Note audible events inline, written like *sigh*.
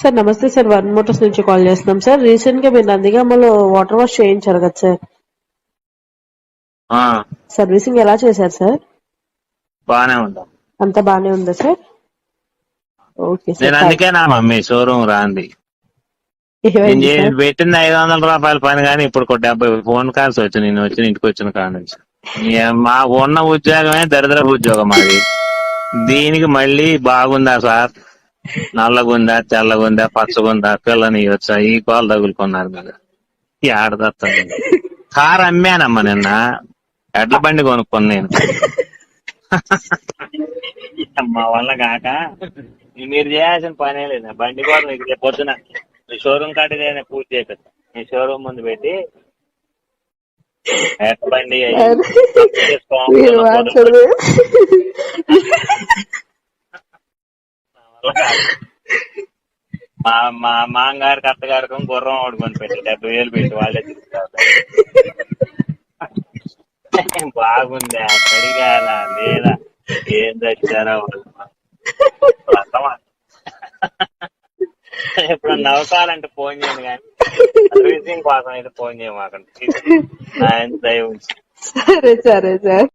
Sir నమస్తే sir one motors నుంచి call చేస్తున్నాం సార్. రీసెంట్గా మీరు నందిగామలో వాటర్ వాష్ చేయించారు కదా సార్. సర్వీసింగ్ ఎలా చేశారు సార్? బానే ఉంటాం అంతా బానే ఉందా సార్? ఓకే నేను సార్ అందుకే నా మమ్మీ షోరూమ్ రాంది నేను ఏమైంది చే- సార్? పెట్టింది ఐదు వందల రూపాయల పని కానీ ఇప్పుడు ఒక డెబ్బై ఫోన్ కాల్స్ వచ్చి నేను వచ్చి ఇంటికి వచ్చిన కాడ నుంచి. ఏ- మా ఉన్న ఉద్యోగమే దరిద్ర ఉద్యోగం మాది. *laughs* దీనికి మళ్ళీ బాగుందా సార్? నల్లగుందా తెల్లగుందా పచ్చగుందా పిల్లని వచ్చా ఈ కాలు తగులుకున్నారు మీరు ఈ ఆడదత్తాను కారు అమ్మానమ్మా నిన్న. ఎడ్ల బండి కొనుక్కుని నేను. మా వల్ల కాక మీరు చేయాల్సిన పనే లేదు. బండి కూడా మీకు రేపు పొద్దున మీ షోరూమ్ కాడిదైనా పూర్తి చేయకపోతే మీ షోరూమ్ ముందు పెట్టి ఎడ్ల బండి అయ్యి మీరు మాట్లాడదు. మా మా మాంగారికి అత్తగారికి గుర్రం ఆడుకొని పెట్టి డెబ్బై వేలు పెట్టి వాళ్ళే తిరుగుతారు బాగుందా కడిగారా లేదా? ఏం తెచ్చారా వాళ్ళు. అర్థమా? ఇప్పుడు నవ్వుకోవాలంటే ఫోన్ చేయండి కానీ సర్వీసింగ్ కోసం అయితే ఫోన్ చేయమాకండి నా దయ ఉంచి. సరే సరే సార్.